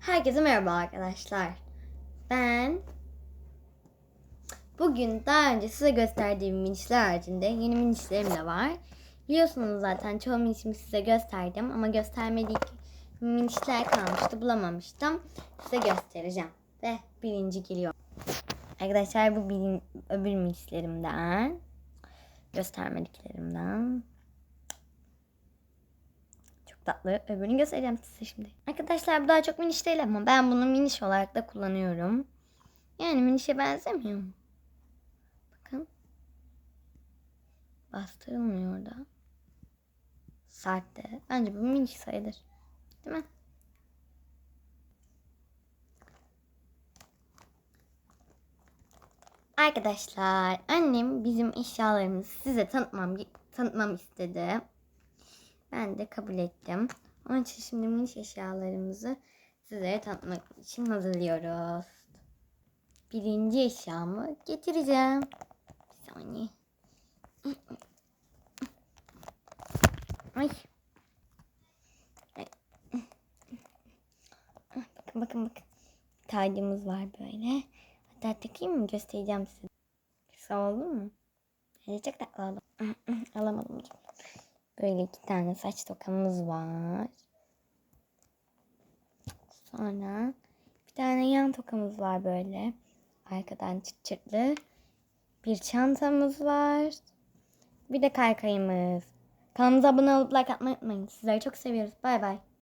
Herkese merhaba arkadaşlar. Ben bugün daha önce size gösterdiğim minişler haricinde yeni minişlerim de var. Biliyorsunuz zaten çoğu minişimi size gösterdim ama göstermedik minişler kalmıştı bulamamıştım. Size göstereceğim. Ve birinci geliyor. Arkadaşlar bu birin, öbür minişlerimden. Göstermediklerimden. Tatlı. Öbürünü göstereceğim size şimdi. Arkadaşlar bu daha çok miniş değil ama ben bunu miniş olarak da kullanıyorum. Yani minişe benzemiyor mu? Bakın. Bastırılmıyor da. Sert de. Bence bu miniş sayılır. Değil mi? Arkadaşlar annem bizim eşyalarımızı size tanıtmam tanıtmam istedi. Ben de kabul ettim. Onun için şimdi minik eşyalarımızı sizlere tanıtmak için hazırlıyoruz. Birinci eşyamı getireceğim. Bir saniye. Ay. Bakın bakın bakın. Tacımız var böyle. Hatta takayım mı göstereceğim size. Kısa oldu mu? Çok tatlı oldu. Alamadım. Böyle iki tane saç tokamız var. Sonra bir tane yan tokamız var böyle. Arkadan çıt çıtlı. Bir çantamız var. Bir de kaykayımız. Kanalımıza abone olup like atmayı unutmayın. Sizleri çok seviyoruz. Bay bay.